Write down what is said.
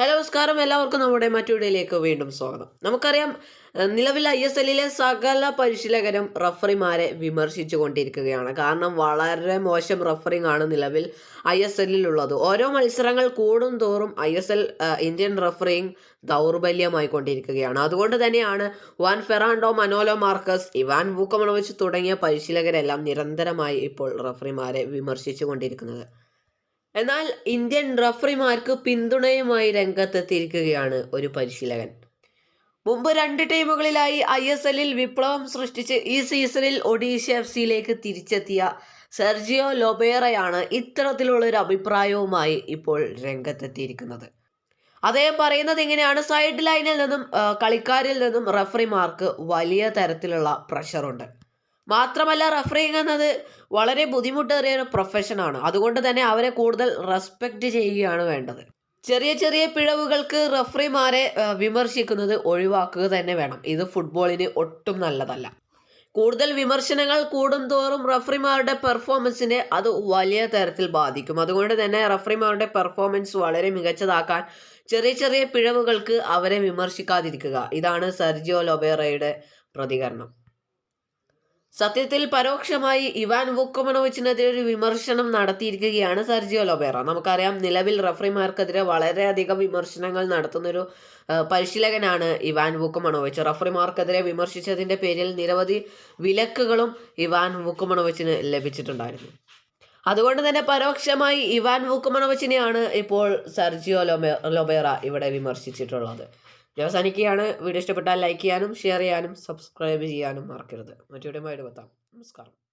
Hello നമസ്കാരം. എല്ലാവർക്കും നമ്മുടെ മറ്റൊരിടയിലേക്ക് വീണ്ടും സ്വാഗതം. നമുക്കറിയാം നിലവിൽ ഐ എസ് എല്ലിലെ സകല പരിശീലകരും റഫറിമാരെ വിമർശിച്ചു കൊണ്ടിരിക്കുകയാണ് കാരണം വളരെ മോശം റഫറിംഗ് ആണ് നിലവിൽ ഐ എസ് എല്ലിലുള്ളത്. ഓരോ മത്സരങ്ങൾ കൂടും തോറും I S L Indian refereeing ദൗർബല്യമായി കൊണ്ടിരിക്കുകയാണ് അതുകൊണ്ട് തന്നെയാണ് Juan Ferrando Manolo Marquez Ivan Vukomanovic തുടങ്ങിയ പരിശീലകരെല്ലാം നിരന്തരമായി ഇപ്പോൾ റഫറിമാരെ വിമർശിച്ചു കൊണ്ടിരിക്കുന്നത് എന്നാൽ ഇന്ത്യൻ റഫറിമാർക്ക് പിന്തുണയുമായി രംഗത്തെത്തിയിരിക്കുകയാണ് ഒരു പരിശീലകൻ. മുമ്പ് രണ്ട് ടീമുകളിലായി ഐ എസ് എല്ലിൽ വിപ്ലവം സൃഷ്ടിച്ച് ഈ സീസണിൽ ഒഡീഷ എഫ് സിയിലേക്ക് തിരിച്ചെത്തിയ സെർജിയോ ലൊബേറയാണ് ഇത്തരത്തിലുള്ളൊരു അഭിപ്രായവുമായി ഇപ്പോൾ രംഗത്തെത്തിയിരിക്കുന്നത്. അദ്ദേഹം പറയുന്നത് ഇങ്ങനെയാണ്. സൈഡ് ലൈനിൽ നിന്നും കളിക്കാരിൽ നിന്നും റഫറിമാർക്ക് വലിയ തരത്തിലുള്ള പ്രഷറുണ്ട്. മാത്രമല്ല റഫറിങ് എന്നത് വളരെ ബുദ്ധിമുട്ടേറിയ ഒരു പ്രൊഫഷനാണ് അതുകൊണ്ട് തന്നെ അവരെ കൂടുതൽ റെസ്പെക്റ്റ് ചെയ്യുകയാണ് വേണ്ടത്. ചെറിയ ചെറിയ പിഴവുകൾക്ക് റഫറിമാരെ വിമർശിക്കുന്നത് ഒഴിവാക്കുക തന്നെ വേണം. ഇത് ഫുട്ബോളിന് ഒട്ടും നല്ലതല്ല. കൂടുതൽ വിമർശനങ്ങൾ കൂടുന്തോറും റഫറിമാരുടെ പെർഫോമൻസിനെ അത് വലിയ തരത്തിൽ ബാധിക്കും. അതുകൊണ്ട് തന്നെ റഫറിമാരുടെ പെർഫോമൻസ് വളരെ മികച്ചതാക്കാൻ ചെറിയ ചെറിയ പിഴവുകൾക്ക് അവരെ വിമർശിക്കാതിരിക്കുക. ഇതാണ് സെർജിയോ ലൊബേറയുടെ പ്രതികരണം. സത്യത്തിൽ പരോക്ഷമായി ഇവാൻ വുക്കമനോവിച്ചിനെതിരെ ഒരു വിമർശനം നടത്തിയിരിക്കുകയാണ് സെർജിയോ ലൊബേറ. നമുക്കറിയാം നിലവിൽ റഫറിമാർക്കെതിരെ വളരെയധികം വിമർശനങ്ങൾ നടത്തുന്നൊരു പരിശീലകനാണ് ഇവാൻ വുക്കുമണോവിച്ച്. റഫറിമാർക്കെതിരെ വിമർശിച്ചതിന്റെ പേരിൽ നിരവധി വിലക്കുകളും ഇവാൻ വുക്കുമണോവിച്ചിന് ലഭിച്ചിട്ടുണ്ടായിരുന്നു. അതുകൊണ്ട് തന്നെ പരോക്ഷമായി ഇവാൻ വുക്കുമണോവിച്ചിനെയാണ് ഇപ്പോൾ സെർജിയോ ലൊബേ ലൊബേറ ഇവിടെ വിമർശിച്ചിട്ടുള്ളത്. അവസാനിക്കുകയാണ്. വീഡിയോ ഇഷ്ടപ്പെട്ടാൽ ലൈക്ക് ചെയ്യാനും ഷെയർ ചെയ്യാനും സബ്സ്ക്രൈബ് ചെയ്യാനും മറക്കരുത്. മറ്റൊരു പത്താം നമസ്കാരം.